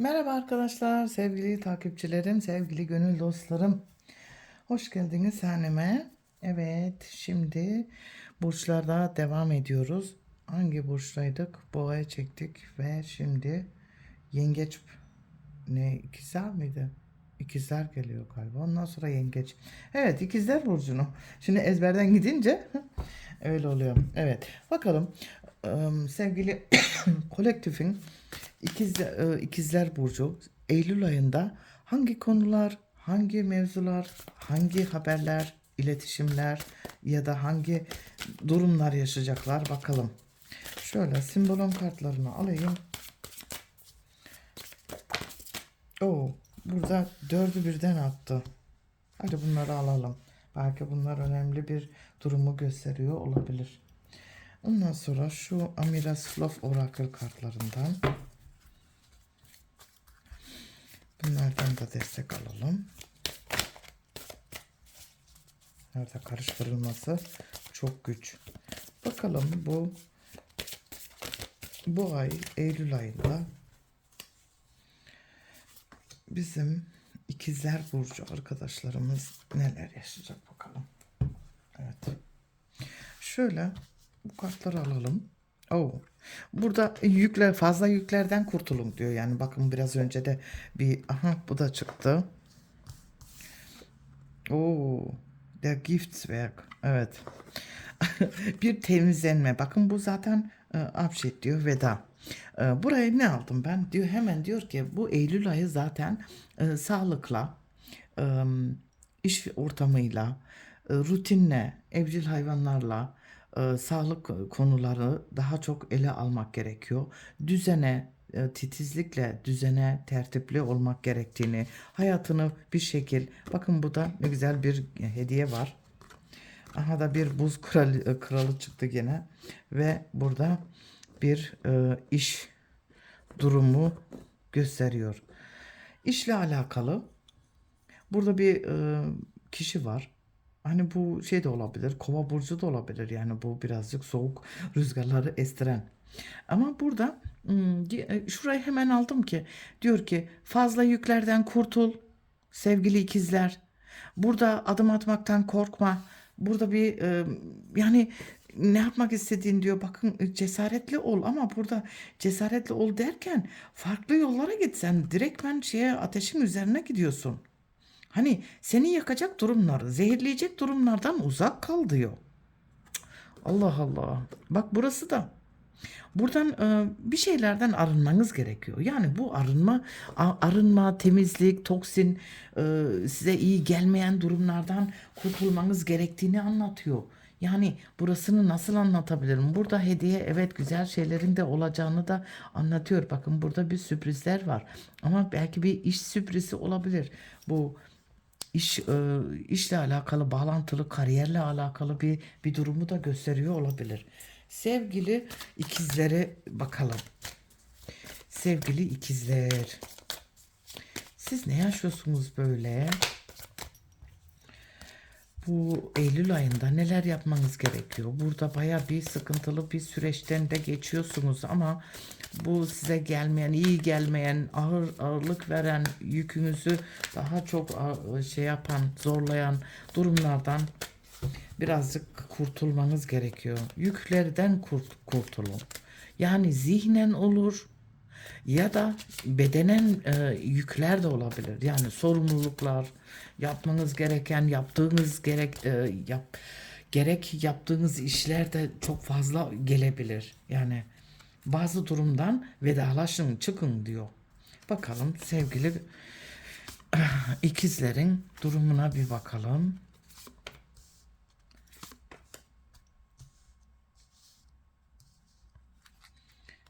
Merhaba arkadaşlar, sevgili takipçilerim, sevgili gönül dostlarım. Hoş geldiniz haneme. Evet, şimdi burçlarda devam ediyoruz. Hangi burçtaydık? Boğaya çektik ve şimdi yengeç ne ikizler miydi? İkizler geliyor galiba. Ondan sonra yengeç. Evet, ikizler burcunu. Şimdi ezberden gidince öyle oluyor. Evet, bakalım. Sevgili kolektifin İkiz, e, İkizler Burcu Eylül ayında hangi konular, hangi mevzular, hangi haberler, iletişimler ya da hangi durumlar yaşayacaklar bakalım. Şöyle simbolon kartlarını alayım. Oo, burada dördü birden attı. Hadi bunları alalım. Belki bunlar önemli bir durumu gösteriyor olabilir. Ondan sonra şu Amiras Fluff Oracle kartlarından Bunlardan da destek alalım. Nerede karıştırılması çok güç. Bakalım bu bu ay Eylül ayında bizim ikizler burcu arkadaşlarımız neler yaşayacak bakalım. Evet. Şöyle bu kartları alalım. Oo. Burada yükler fazla yüklerden kurtulun diyor. Yani bakın biraz önce de bir aha bu da çıktı. Oo. Der Giftswerk. Evet. bir temizlenme. Bakın bu zaten e, diyor veda. E, buraya ne aldım ben? Diyor hemen diyor ki bu Eylül ayı zaten e, sağlıkla, e, iş ortamıyla, e, rutinle, evcil hayvanlarla, e, sağlık konuları daha çok ele almak gerekiyor. Düzene, e, titizlikle düzene, tertipli olmak gerektiğini, hayatını bir şekil, bakın bu da ne güzel bir hediye var. Aha da bir buz kralı, e, kralı çıktı gene ve burada bir e, iş durumu gösteriyor. İşle alakalı burada bir e, kişi var. Hani bu şey de olabilir, kova burcu da olabilir. Yani bu birazcık soğuk rüzgarları estiren. Ama burada hmm, e, şurayı hemen aldım ki diyor ki fazla yüklerden kurtul sevgili ikizler. Burada adım atmaktan korkma. Burada bir e, yani ne yapmak istediğin diyor bakın e, cesaretli ol ama burada cesaretli ol derken farklı yollara git sen direktmen şeye ateşin üzerine gidiyorsun. Hani seni yakacak durumlar, zehirleyecek durumlardan uzak kal diyor. Allah Allah. Bak burası da buradan e, bir şeylerden arınmanız gerekiyor. Yani bu arınma, arınma, temizlik, toksin, e, size iyi gelmeyen durumlardan kurtulmanız gerektiğini anlatıyor. Yani burasını nasıl anlatabilirim? Burada hediye evet güzel şeylerin de olacağını da anlatıyor. Bakın burada bir sürprizler var. Ama belki bir iş sürprizi olabilir. Bu iş e, işle alakalı, bağlantılı, kariyerle alakalı bir bir durumu da gösteriyor olabilir. Sevgili ikizlere bakalım. Sevgili ikizler. Siz ne yaşıyorsunuz böyle? Bu Eylül ayında neler yapmanız gerekiyor? Burada baya bir sıkıntılı bir süreçten de geçiyorsunuz ama bu size gelmeyen, iyi gelmeyen, ağır ağırlık veren yükünüzü daha çok şey yapan, zorlayan durumlardan birazcık kurtulmanız gerekiyor. Yüklerden kurt, kurtulun. Yani zihnen olur ya da bedenen e, yükler de olabilir. Yani sorumluluklar, yapmanız gereken, yaptığınız gerek e, yap gerek yaptığınız işler de çok fazla gelebilir. Yani bazı durumdan vedalaşın, çıkın diyor. Bakalım sevgili ikizlerin durumuna bir bakalım.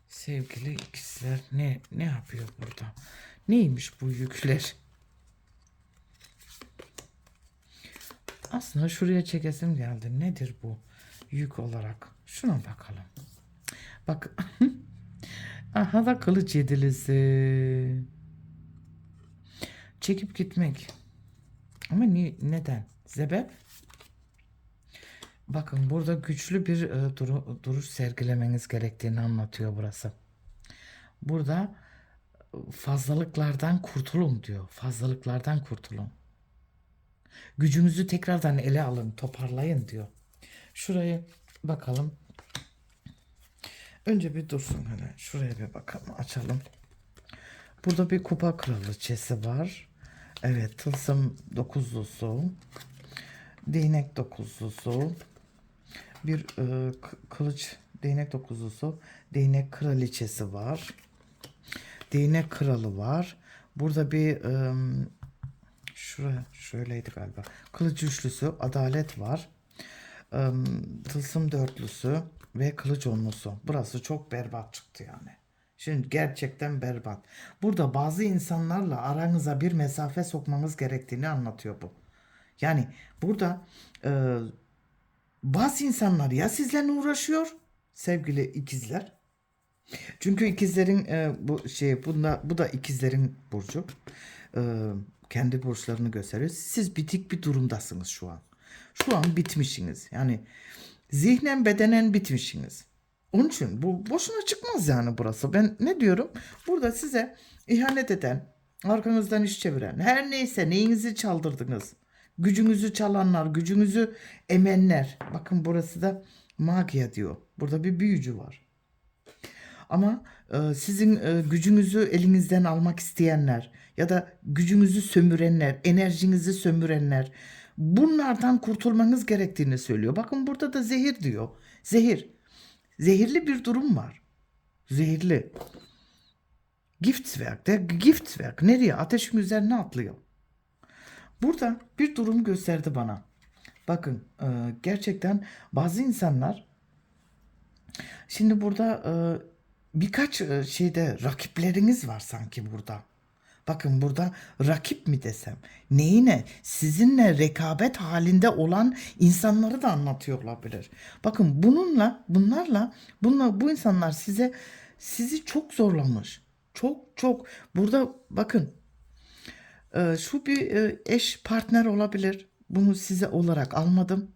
Sevgili ikizler ne ne yapıyor burada? Neymiş bu yükler? Aslında şuraya çekesim geldi. Nedir bu yük olarak? Şuna bakalım. Bak. Aha da kılıç yedilisi. Çekip gitmek. Ama ni neden? Sebep? Bakın burada güçlü bir e, duru- duruş sergilemeniz gerektiğini anlatıyor burası. Burada fazlalıklardan kurtulun diyor. Fazlalıklardan kurtulun. Gücünüzü tekrardan ele alın, toparlayın diyor. Şurayı bakalım. Önce bir dursun hele. Şuraya bir bakalım, açalım. Burada bir kupa kraliçesi var. Evet, tılsım dokuzlusu. Değnek dokuzlusu. Bir e, kılıç değnek dokuzlusu. Değnek kraliçesi var. Değnek kralı var. Burada bir e, şura şöyleydi galiba. Kılıç üçlüsü, adalet var. E, tılsım dörtlüsü ve kılıç onlusu. Burası çok berbat çıktı yani. Şimdi gerçekten berbat. Burada bazı insanlarla aranıza bir mesafe sokmanız gerektiğini anlatıyor bu. Yani burada e, bazı insanlar ya sizlerle uğraşıyor sevgili ikizler. Çünkü ikizlerin e, bu şey bunda bu da ikizlerin burcu. E, kendi burçlarını gösteriyor. Siz bitik bir durumdasınız şu an. Şu an bitmişsiniz. Yani zihnen bedenen bitmişsiniz. Onun için bu boşuna çıkmaz yani burası. Ben ne diyorum? Burada size ihanet eden, arkanızdan iş çeviren, her neyse neyinizi çaldırdınız. Gücünüzü çalanlar, gücünüzü emenler. Bakın burası da magia diyor. Burada bir büyücü var. Ama e, sizin e, gücünüzü elinizden almak isteyenler ya da gücünüzü sömürenler, enerjinizi sömürenler bunlardan kurtulmanız gerektiğini söylüyor. Bakın burada da zehir diyor. Zehir. Zehirli bir durum var. Zehirli. Giftswerk. Der Giftswerk. Nereye? Ateşin üzerine atlıyor. Burada bir durum gösterdi bana. Bakın e, gerçekten bazı insanlar şimdi burada e, birkaç e, şeyde rakipleriniz var sanki burada. Bakın burada rakip mi desem neyine sizinle rekabet halinde olan insanları da anlatıyor olabilir. Bakın bununla bunlarla bununla bu insanlar size sizi çok zorlamış. Çok çok burada bakın ee, şu bir e, eş partner olabilir. Bunu size olarak almadım.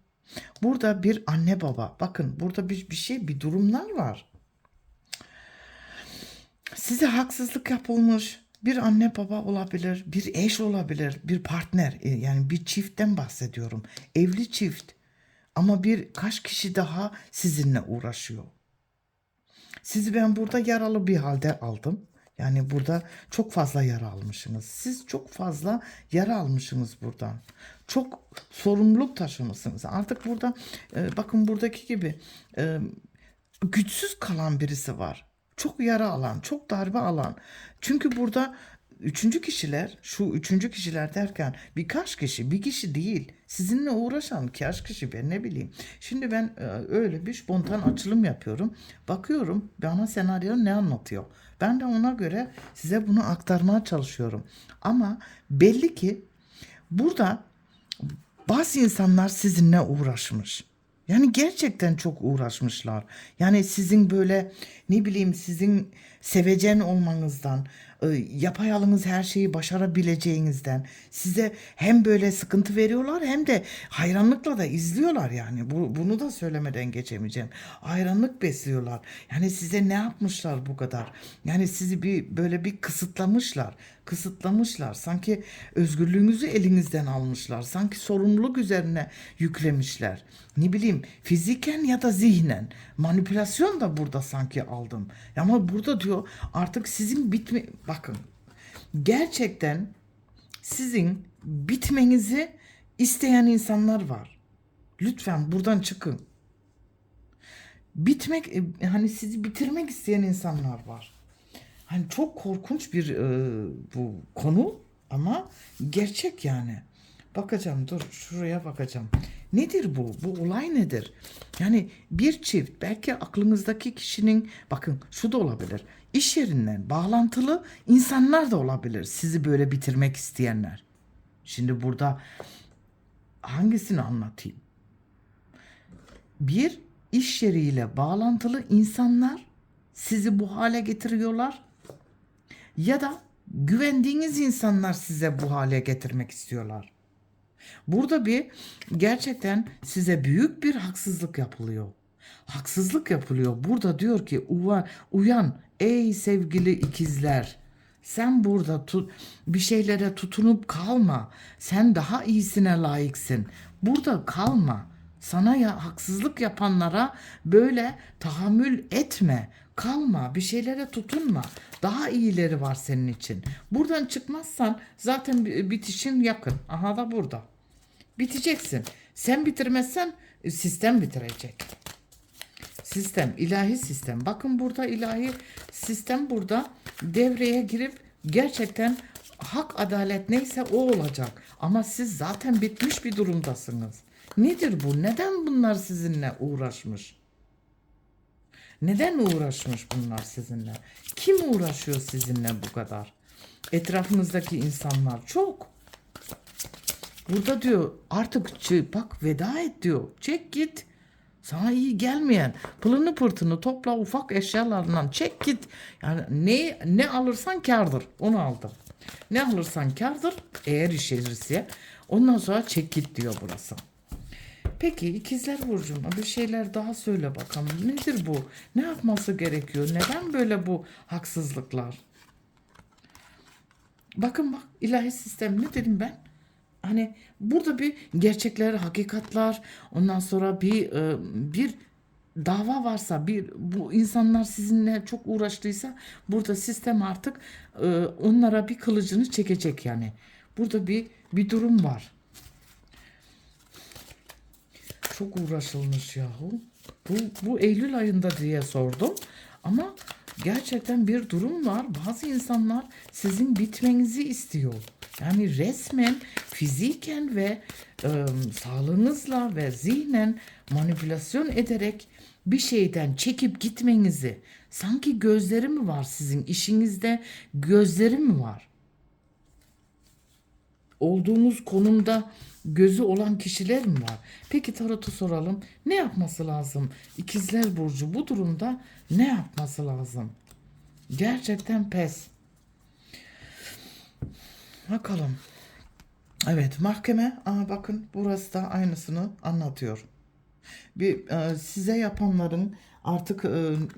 Burada bir anne baba. Bakın burada bir, bir şey bir durumlar var. Size haksızlık yapılmış. Bir anne baba olabilir, bir eş olabilir, bir partner. E, Yani bir çiftten bahsediyorum. Evli çift. Ama bir kaç kişi daha sizinle uğraşıyor. Sizi ben burada yaralı bir halde aldım. Yani burada çok fazla yara almışsınız. Siz çok fazla yara almışsınız buradan. Çok sorumluluk taşımışsınız. Artık burada e, bakın buradaki gibi e, güçsüz kalan birisi var. Çok yara alan, çok darbe alan. Çünkü burada üçüncü kişiler, şu üçüncü kişiler derken birkaç kişi, bir kişi değil. Sizinle uğraşan kaç kişi ben ne bileyim. Şimdi ben e, öyle bir spontan açılım yapıyorum. Bakıyorum bana senaryo ne anlatıyor. Ben de ona göre size bunu aktarmaya çalışıyorum. Ama belli ki burada bazı insanlar sizinle uğraşmış. Yani gerçekten çok uğraşmışlar. Yani sizin böyle ne bileyim sizin sevecen olmanızdan, e, yapayalnız her şeyi başarabileceğinizden size hem böyle sıkıntı veriyorlar hem de hayranlıkla da izliyorlar yani. Bu, bunu da söylemeden geçemeyeceğim. Hayranlık besliyorlar. Yani size ne yapmışlar bu kadar? Yani sizi bir böyle bir kısıtlamışlar. Kısıtlamışlar. Sanki özgürlüğünüzü elinizden almışlar. Sanki sorumluluk üzerine yüklemişler. Ne bileyim fiziken ya da zihnen. Manipülasyon da burada sanki aldım. Ama burada diyor artık sizin bitme... Bakın gerçekten sizin bitmenizi isteyen insanlar var. Lütfen buradan çıkın. Bitmek e, hani sizi bitirmek isteyen insanlar var. Hani çok korkunç bir e, bu konu ama gerçek yani. Bakacağım dur şuraya bakacağım. Nedir bu? Bu olay nedir? Yani bir çift belki aklınızdaki kişinin bakın şu da olabilir. İş yerinden bağlantılı insanlar da olabilir. Sizi böyle bitirmek isteyenler. Şimdi burada hangisini anlatayım? Bir iş yeriyle bağlantılı insanlar sizi bu hale getiriyorlar ya da güvendiğiniz insanlar size bu hale getirmek istiyorlar. Burada bir gerçekten size büyük bir haksızlık yapılıyor. Haksızlık yapılıyor. Burada diyor ki uyan, uyan ey sevgili ikizler. Sen burada tut, bir şeylere tutunup kalma. Sen daha iyisine layıksın. Burada kalma. Sana ya haksızlık yapanlara böyle tahammül etme. Kalma, bir şeylere tutunma. Daha iyileri var senin için. Buradan çıkmazsan zaten bi- bitişin yakın. Aha da burada. Biteceksin. Sen bitirmezsen e, sistem bitirecek. Sistem, ilahi sistem. Bakın burada ilahi sistem burada devreye girip gerçekten hak adalet neyse o olacak. Ama siz zaten bitmiş bir durumdasınız. Nedir bu? Neden bunlar sizinle uğraşmış? Neden uğraşmış bunlar sizinle? Kim uğraşıyor sizinle bu kadar? Etrafınızdaki insanlar çok. Burada diyor artık çı- bak veda et diyor. Çek git. Sana iyi gelmeyen pılını pırtını topla ufak eşyalarından çek git. Yani ne ne alırsan kardır. Onu aldım. Ne alırsan kardır eğer işe Ondan sonra çek git diyor burası. Peki ikizler burcuna bir şeyler daha söyle bakalım. Nedir bu? Ne yapması gerekiyor? Neden böyle bu haksızlıklar? Bakın bak ilahi sistem ne dedim ben? Hani burada bir gerçekler, hakikatler, ondan sonra bir e, bir dava varsa, bir bu insanlar sizinle çok uğraştıysa burada sistem artık e, onlara bir kılıcını çekecek yani. Burada bir bir durum var. Çok uğraşılmış yahu. Bu, bu Eylül ayında diye sordum. Ama gerçekten bir durum var. Bazı insanlar sizin bitmenizi istiyor. Yani resmen fiziken ve e, sağlığınızla ve zihnen manipülasyon ederek bir şeyden çekip gitmenizi sanki gözleri mi var sizin işinizde gözleri mi var? Olduğunuz konumda gözü olan kişiler mi var? Peki Tarot'u soralım. Ne yapması lazım? İkizler Burcu bu durumda ne yapması lazım? Gerçekten pes. Bakalım. Evet mahkeme. Aa, bakın burası da aynısını anlatıyor. Bir e, size yapanların artık e,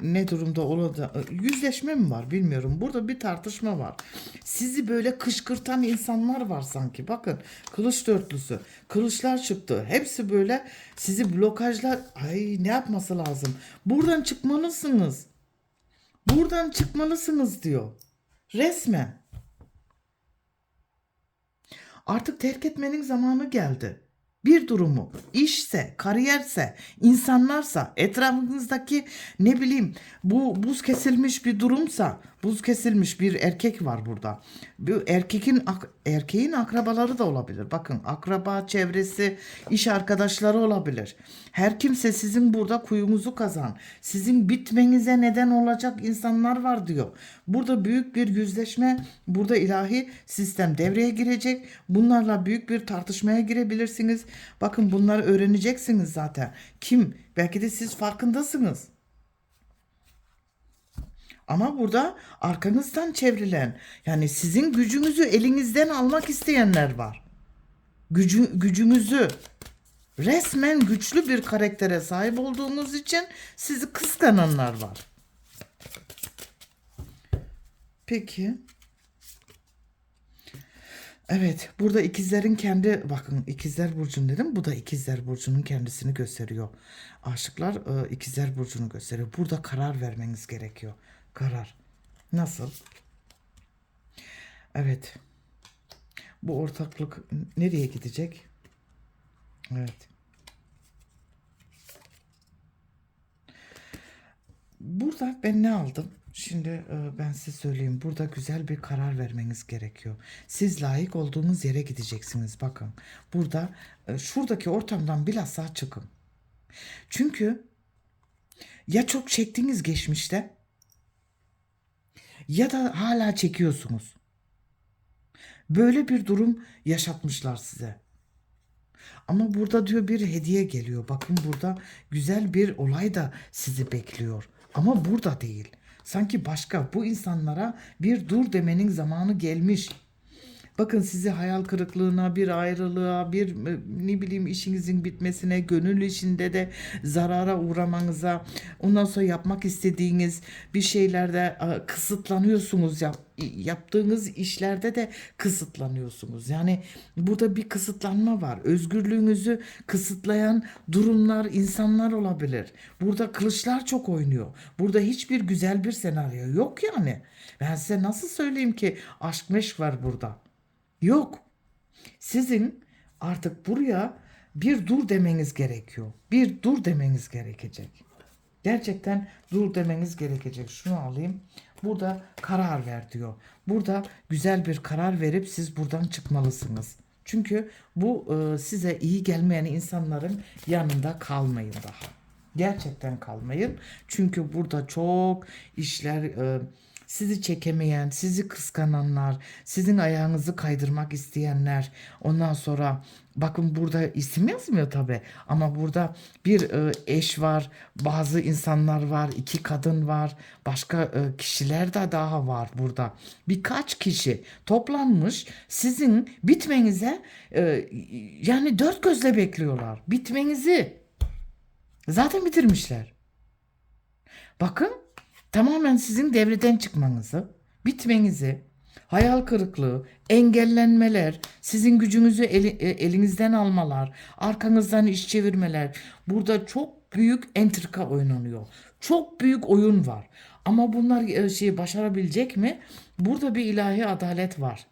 ne durumda olacağı yüzleşme mi var bilmiyorum. Burada bir tartışma var. Sizi böyle kışkırtan insanlar var sanki. Bakın kılıç dörtlüsü. Kılıçlar çıktı. Hepsi böyle sizi blokajlar. Ay ne yapması lazım? Buradan çıkmalısınız. Buradan çıkmalısınız diyor. Resmen. Artık terk etmenin zamanı geldi. Bir durumu, işse, kariyerse, insanlarsa, etrafınızdaki ne bileyim bu buz kesilmiş bir durumsa, buz kesilmiş bir erkek var burada. Bu erkekin ak- erkeğin akrabaları da olabilir. Bakın akraba çevresi, iş arkadaşları olabilir. Her kimse sizin burada kuyunuzu kazan, sizin bitmenize neden olacak insanlar var diyor. Burada büyük bir yüzleşme, burada ilahi sistem devreye girecek. Bunlarla büyük bir tartışmaya girebilirsiniz. Bakın bunları öğreneceksiniz zaten. Kim? Belki de siz farkındasınız. Ama burada arkanızdan çevrilen yani sizin gücünüzü elinizden almak isteyenler var. Gücü, gücünüzü resmen güçlü bir karaktere sahip olduğunuz için sizi kıskananlar var. Peki. Evet, burada ikizlerin kendi bakın ikizler burcun dedim. Bu da ikizler burcunun kendisini gösteriyor. Aşıklar e, ikizler burcunu gösteriyor. Burada karar vermeniz gerekiyor. Karar. Nasıl? Evet. Bu ortaklık nereye gidecek? Evet. Burada ben ne aldım? Şimdi e, ben size söyleyeyim. Burada güzel bir karar vermeniz gerekiyor. Siz layık olduğunuz yere gideceksiniz. Bakın. Burada e, şuradaki ortamdan bilhassa çıkın. Çünkü ya çok çektiğiniz geçmişte ya da hala çekiyorsunuz. Böyle bir durum yaşatmışlar size. Ama burada diyor bir hediye geliyor. Bakın burada güzel bir olay da sizi bekliyor. Ama burada değil. Sanki başka bu insanlara bir dur demenin zamanı gelmiş. Bakın sizi hayal kırıklığına, bir ayrılığa, bir e, ne bileyim işinizin bitmesine, gönül işinde de zarara uğramanıza, ondan sonra yapmak istediğiniz bir şeylerde kısıtlanıyorsunuz yap, yaptığınız işlerde de kısıtlanıyorsunuz. Yani burada bir kısıtlanma var. Özgürlüğünüzü kısıtlayan durumlar, insanlar olabilir. Burada kılıçlar çok oynuyor. Burada hiçbir güzel bir senaryo yok yani. Ben size nasıl söyleyeyim ki aşk meşk var burada. Yok. Sizin artık buraya bir dur demeniz gerekiyor. Bir dur demeniz gerekecek. Gerçekten dur demeniz gerekecek. Şunu alayım. Burada karar ver diyor. Burada güzel bir karar verip siz buradan çıkmalısınız. Çünkü bu e, size iyi gelmeyen insanların yanında kalmayın daha. Gerçekten kalmayın. Çünkü burada çok işler e, sizi çekemeyen, sizi kıskananlar, sizin ayağınızı kaydırmak isteyenler. Ondan sonra bakın burada isim yazmıyor tabi ama burada bir e, eş var, bazı insanlar var, iki kadın var, başka e, kişiler de daha var burada. Birkaç kişi toplanmış sizin bitmenize e, yani dört gözle bekliyorlar. Bitmenizi. Zaten bitirmişler. Bakın tamamen sizin devreden çıkmanızı, bitmenizi, hayal kırıklığı, engellenmeler, sizin gücünüzü eli- e, elinizden almalar, arkanızdan iş çevirmeler. Burada çok büyük entrika oynanıyor. Çok büyük oyun var. Ama bunlar e, şeyi başarabilecek mi? Burada bir ilahi adalet var.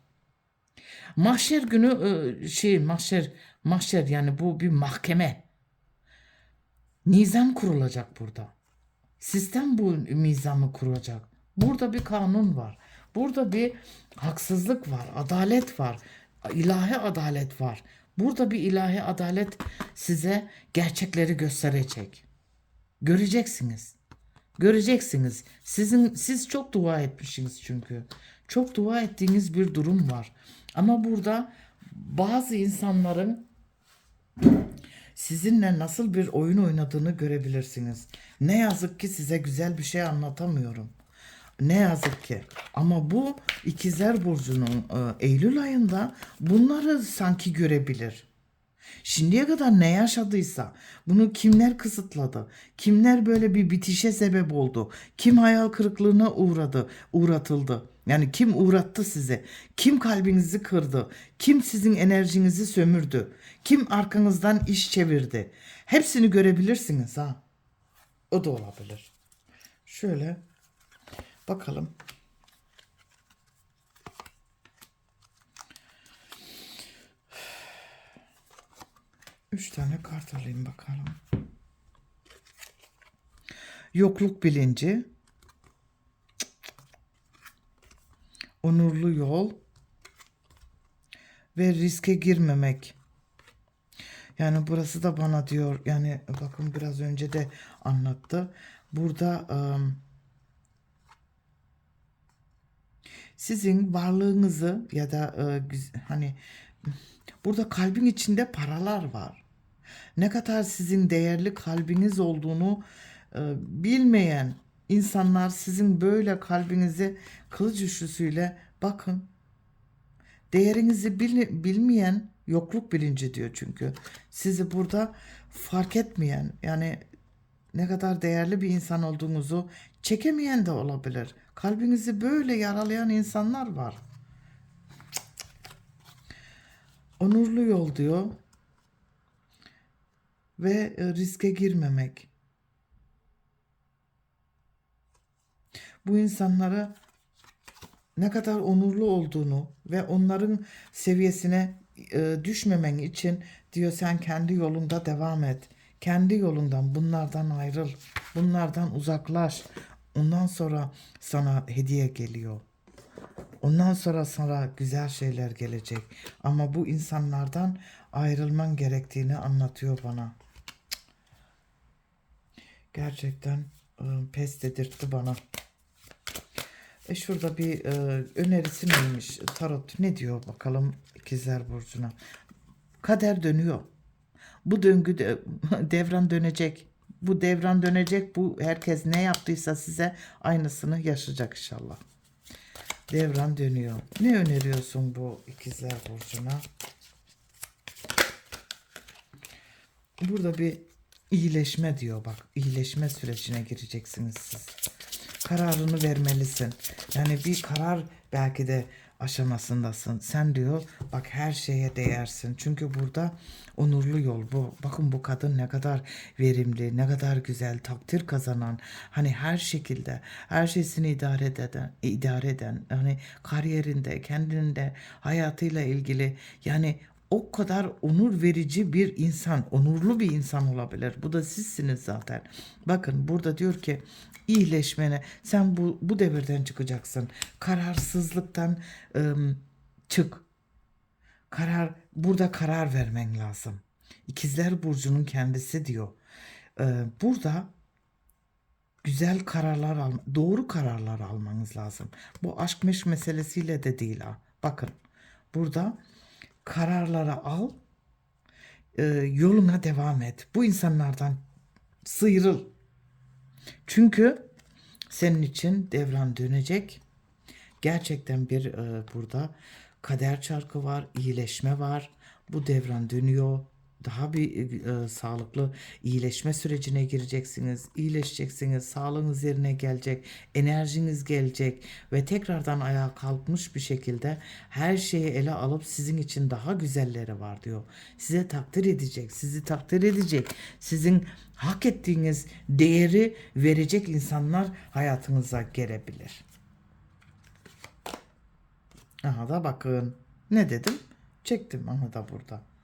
Mahşer günü e, şey mahşer mahşer yani bu bir mahkeme. Nizam kurulacak burada. Sistem bu nizamı kuracak. Burada bir kanun var. Burada bir haksızlık var, adalet var, ilahi adalet var. Burada bir ilahi adalet size gerçekleri gösterecek. Göreceksiniz. Göreceksiniz. Sizin siz çok dua etmişsiniz çünkü. Çok dua ettiğiniz bir durum var. Ama burada bazı insanların sizinle nasıl bir oyun oynadığını görebilirsiniz. Ne yazık ki size güzel bir şey anlatamıyorum. Ne yazık ki. Ama bu ikizler burcunun e, Eylül ayında bunları sanki görebilir. Şimdiye kadar ne yaşadıysa bunu kimler kısıtladı? Kimler böyle bir bitişe sebep oldu? Kim hayal kırıklığına uğradı, uğratıldı? Yani kim uğrattı sizi? Kim kalbinizi kırdı? Kim sizin enerjinizi sömürdü? Kim arkanızdan iş çevirdi? Hepsini görebilirsiniz ha. O da olabilir. Şöyle bakalım. Üç tane kart alayım bakalım. Yokluk bilinci. Onurlu yol. Ve riske girmemek. Yani burası da bana diyor yani bakın biraz önce de anlattı. Burada ım, sizin varlığınızı ya da e, hani burada kalbin içinde paralar var. Ne kadar sizin değerli kalbiniz olduğunu e, bilmeyen insanlar sizin böyle kalbinizi kılıç üçlüsüyle bakın Değerinizi bil- bilmeyen yokluk bilinci diyor çünkü. Sizi burada fark etmeyen yani ne kadar değerli bir insan olduğunuzu çekemeyen de olabilir. Kalbinizi böyle yaralayan insanlar var. Onurlu yol diyor ve e, riske girmemek. Bu insanlara ne kadar onurlu olduğunu ve onların seviyesine e, düşmemen için diyor sen kendi yolunda devam et. Kendi yolundan bunlardan ayrıl. Bunlardan uzaklaş. Ondan sonra sana hediye geliyor. Ondan sonra sana güzel şeyler gelecek. Ama bu insanlardan ayrılman gerektiğini anlatıyor bana. Gerçekten e, pes dedirtti bana. E şurada bir e, önerisi neymiş? Tarot ne diyor bakalım ikizler burcuna. Kader dönüyor. Bu döngü de, devran dönecek. Bu devran dönecek. Bu herkes ne yaptıysa size aynısını yaşayacak inşallah. Devran dönüyor. Ne öneriyorsun bu ikizler burcuna? Burada bir iyileşme diyor bak. iyileşme sürecine gireceksiniz siz. Kararını vermelisin. Yani bir karar belki de aşamasındasın. Sen diyor bak her şeye değersin. Çünkü burada onurlu yol bu. Bakın bu kadın ne kadar verimli, ne kadar güzel, takdir kazanan. Hani her şekilde her şeysini idare eden, idare eden. Hani kariyerinde, kendinde, hayatıyla ilgili yani o kadar onur verici bir insan, onurlu bir insan olabilir. Bu da sizsiniz zaten. Bakın burada diyor ki iyileşmene sen bu bu devirden çıkacaksın. Kararsızlıktan ım, çık. Karar burada karar vermen lazım. İkizler burcunun kendisi diyor. Ee, burada güzel kararlar al, doğru kararlar almanız lazım. Bu aşk meşk meselesiyle de değil ha. Bakın burada kararları al, e, yoluna devam et. Bu insanlardan sıyrıl. Çünkü senin için devran dönecek. Gerçekten bir e, burada kader çarkı var, iyileşme var. Bu devran dönüyor. Daha bir e, sağlıklı iyileşme sürecine gireceksiniz. İyileşeceksiniz. Sağlığınız yerine gelecek. Enerjiniz gelecek. Ve tekrardan ayağa kalkmış bir şekilde her şeyi ele alıp sizin için daha güzelleri var diyor. Size takdir edecek. Sizi takdir edecek. Sizin hak ettiğiniz değeri verecek insanlar hayatınıza gelebilir. Aha da bakın. Ne dedim? Çektim aha da burada.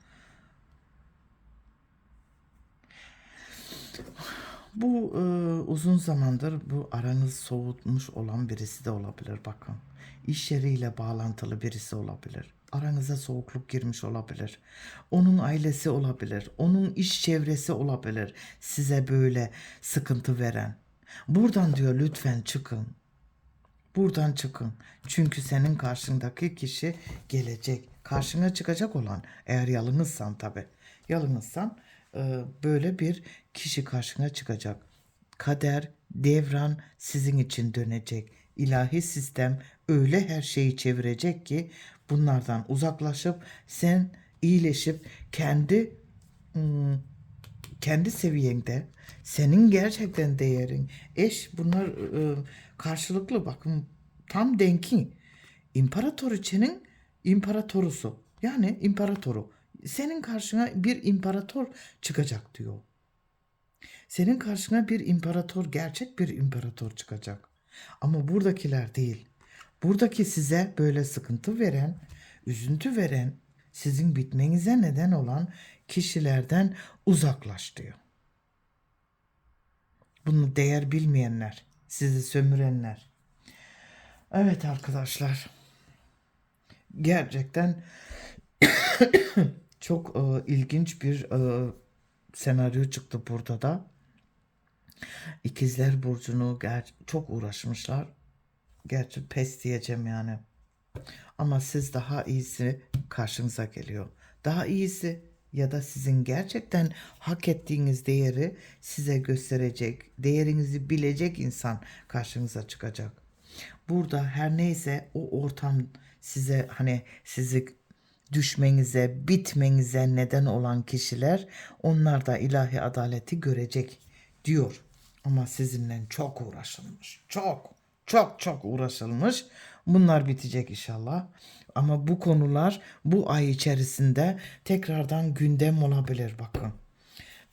Bu e, uzun zamandır bu aranız soğutmuş olan birisi de olabilir bakın. İş yeriyle bağlantılı birisi olabilir. Aranıza soğukluk girmiş olabilir. Onun ailesi olabilir. Onun iş çevresi olabilir. Size böyle sıkıntı veren. Buradan diyor lütfen çıkın. Buradan çıkın. Çünkü senin karşındaki kişi gelecek. Karşına çıkacak olan eğer yalnızsan tabi. Yalnızsan e, böyle bir kişi karşına çıkacak. Kader, devran sizin için dönecek. İlahi sistem öyle her şeyi çevirecek ki bunlardan uzaklaşıp sen iyileşip kendi ım, kendi seviyende senin gerçekten değerin eş bunlar e, karşılıklı bakın tam denki imparatoriçenin imparatorusu yani imparatoru senin karşına bir imparator çıkacak diyor. Senin karşına bir imparator, gerçek bir imparator çıkacak. Ama buradakiler değil. Buradaki size böyle sıkıntı veren, üzüntü veren, sizin bitmenize neden olan kişilerden uzaklaş diyor. Bunu değer bilmeyenler, sizi sömürenler. Evet arkadaşlar. Gerçekten çok e, ilginç bir e, senaryo çıktı burada da. İkizler Burcu'nu ger- çok uğraşmışlar. Gerçi pes diyeceğim yani. Ama siz daha iyisi karşınıza geliyor. Daha iyisi ya da sizin gerçekten hak ettiğiniz değeri size gösterecek, değerinizi bilecek insan karşınıza çıkacak. Burada her neyse o ortam size hani sizi düşmenize, bitmenize neden olan kişiler onlar da ilahi adaleti görecek diyor. Ama sizinle çok uğraşılmış. Çok, çok çok uğraşılmış. Bunlar bitecek inşallah. Ama bu konular bu ay içerisinde tekrardan gündem olabilir bakın.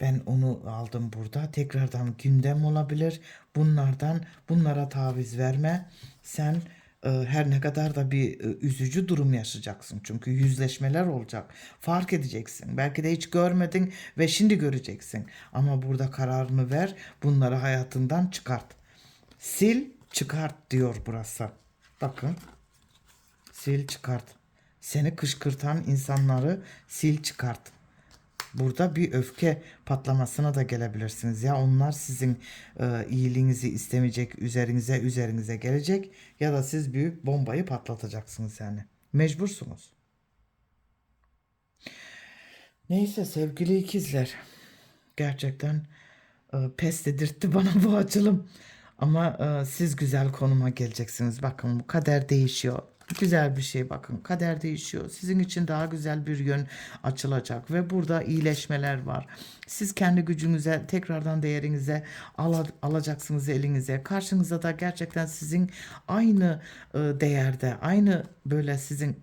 Ben onu aldım burada. Tekrardan gündem olabilir. Bunlardan bunlara taviz verme. Sen her ne kadar da bir e, üzücü durum yaşayacaksın. Çünkü yüzleşmeler olacak. Fark edeceksin. Belki de hiç görmedin ve şimdi göreceksin. Ama burada kararını ver. Bunları hayatından çıkart. Sil, çıkart diyor burası. Bakın. Sil, çıkart. Seni kışkırtan insanları sil, çıkart. Burada bir öfke patlamasına da gelebilirsiniz. Ya onlar sizin e, iyiliğinizi istemeyecek, üzerinize üzerinize gelecek ya da siz büyük bombayı patlatacaksınız yani. Mecbursunuz. Neyse sevgili ikizler. Gerçekten e, pes dedirtti bana bu açılım. Ama e, siz güzel konuma geleceksiniz. Bakın bu kader değişiyor. Güzel bir şey bakın. Kader değişiyor. Sizin için daha güzel bir yön açılacak ve burada iyileşmeler var. Siz kendi gücünüze, tekrardan değerinize ala- alacaksınız elinize. Karşınızda da gerçekten sizin aynı e, değerde, aynı böyle sizin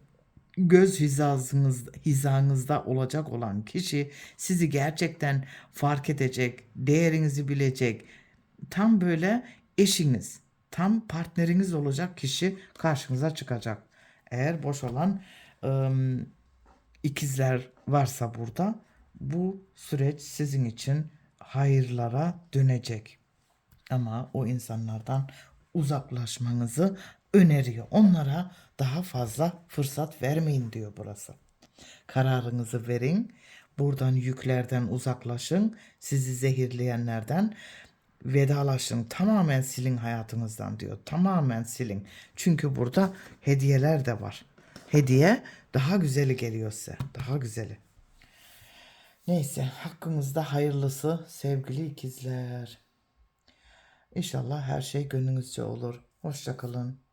göz hizasınız, hizanızda olacak olan kişi sizi gerçekten fark edecek, değerinizi bilecek. Tam böyle eşiniz, tam partneriniz olacak kişi karşınıza çıkacak. Eğer boş olan ım, ikizler varsa burada bu süreç sizin için hayırlara dönecek. Ama o insanlardan uzaklaşmanızı öneriyor. Onlara daha fazla fırsat vermeyin diyor burası. Kararınızı verin. Buradan yüklerden uzaklaşın. Sizi zehirleyenlerden vedalaşın. Tamamen silin hayatınızdan diyor. Tamamen silin. Çünkü burada hediyeler de var. Hediye daha güzeli geliyor size. Daha güzeli. Neyse hakkınızda hayırlısı sevgili ikizler. İnşallah her şey gönlünüzce olur. Hoşça kalın.